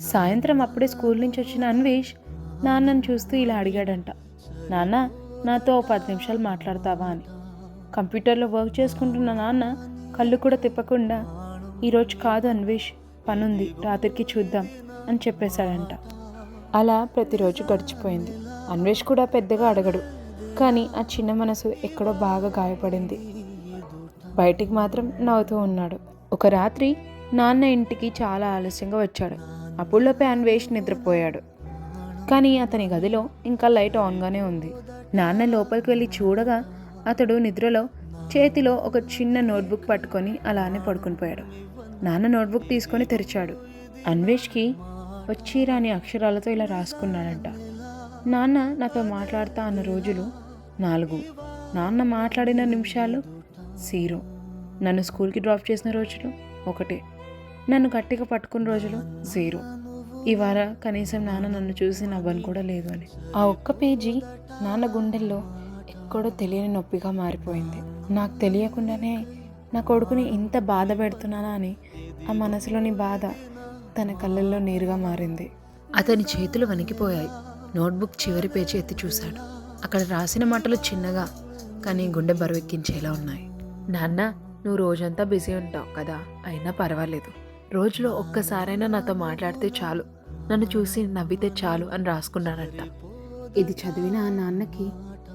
సాయంత్రం అప్పుడే స్కూల్ నుంచి వచ్చిన అన్వేష్ నాన్నను చూస్తూ ఇలా అడిగాడంట. నాన్న నాతో ఓ పది నిమిషాలు మాట్లాడతావా? అని. కంప్యూటర్లో వర్క్ చేసుకుంటున్న నాన్న కళ్ళు కూడా తిప్పకుండా ఈరోజు కాదు అన్వేష్ పనుంది రాత్రికి చూద్దాం అని చెప్పేశాడంట. అలా ప్రతిరోజు గడిచిపోయింది. అన్వేష్ కూడా పెద్దగా అడగడు కానీ ఆ చిన్న మనసు ఎక్కడో బాగా గాయపడింది. బయటికి మాత్రం నవ్వుతూ ఉన్నాడు. ఒక రాత్రి నాన్న ఇంటికి చాలా ఆలస్యంగా వచ్చాడు. అప్పుడులోపే అన్వేష్ నిద్రపోయాడు. కానీ అతని గదిలో ఇంకా లైట్ ఆన్గానే ఉంది. నాన్న లోపలికి వెళ్ళి చూడగా అతడు నిద్రలో చేతిలో ఒక చిన్న నోట్బుక్ పట్టుకొని అలానే పడుకుని పోయాడు. నాన్న నోట్బుక్ తీసుకొని తెరిచాడు. అన్వేష్కి వచ్చిరాని అక్షరాలతో ఇలా రాసుకున్నాడంట. నాన్న నాతో మాట్లాడతా అన్న రోజులు నాలుగు. నాన్న మాట్లాడిన నిమిషాలు జీరో. నన్ను స్కూల్కి డ్రాప్ చేసిన రోజులు ఒకటే. నన్ను గట్టిగా పట్టుకున్న రోజులు జీరో. ఇవాళ కనీసం నాన్న నన్ను చూసి నవ్వను కూడా లేదు అని. ఆ ఒక్క పేజీ నాన్న గుండెల్లో ఎక్కడో తెలియని నొప్పిగా మారిపోయింది. నాకు తెలియకుండానే నా కొడుకుని ఇంత బాధ పెడుతున్నానా అని ఆ మనసులోని బాధ తన కళ్ళల్లో నీరుగా మారింది. అతని చేతులు వణికిపోయాయి. నోట్బుక్ చివరి పేజీ ఎత్తి చూశాడు. అక్కడ రాసిన మాటలు చిన్నగా కానీ గుండె బరువెక్కించేలా ఉన్నాయి. నాన్న నువ్వు రోజంతా బిజీ ఉంటావు కదా? అయినా పర్వాలేదు. రోజులో ఒక్కసారైనా నాతో మాట్లాడితే చాలు. నన్ను చూసి నవ్వితే చాలు అని రాసుకున్నాడంట. ఇది చదివిన ఆ నాన్నకి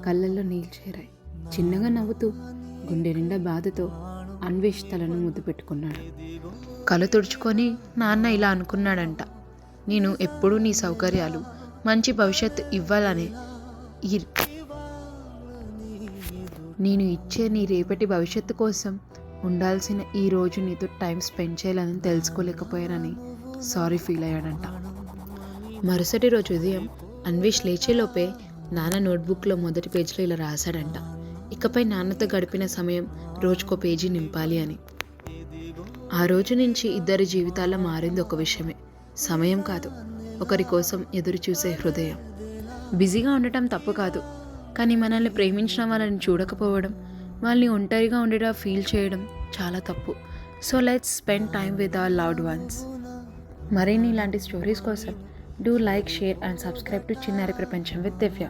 కళ్ళల్లో నీళ్ళు చేరాయి. చిన్నగా నవ్వుతూ గుండె నిండా బాధతో అన్వేష్ తలను ముద్దు పెట్టుకున్నాడు. కళ్ళు తుడుచుకొని నాన్న ఇలా అనుకున్నాడంట. నేను ఎప్పుడూ నీ సౌకర్యాలు మంచి భవిష్యత్తు ఇవ్వాలని ఈ నేను ఇచ్చే నీ రేపటి భవిష్యత్తు కోసం ఉండాల్సిన ఈ రోజు నీతో టైం స్పెండ్ చేయాలని తెలుసుకోలేకపోయానని సారీ ఫీల్ అయ్యాడంట. మరుసటి రోజు ఉదయం అన్వేష్ లేచేలోపే నాన్న నోట్బుక్లో మొదటి పేజీలో ఇలా రాశాడంట. ఇకపై నాన్నతో గడిపిన సమయం రోజుకో పేజీ నింపాలి అని. ఆ రోజు నుంచి ఇద్దరి జీవితాల్లో మారింది ఒక విషయమే. సమయం కాదు ఒకరి కోసం ఎదురు చూసే హృదయం. బిజీగా ఉండటం తప్పు కాదు కానీ మనల్ని ప్రేమించిన వాళ్ళని చూడకపోవడం వాళ్ళని ఒంటరిగా ఉండేలా ఫీల్ చేయడం చాలా తప్పు. So let's spend time with our loved ones మరిన్ని ఇలాంటి స్టోరీస్ కోసం do like share and subscribe to Chinnari Prapancham with Divya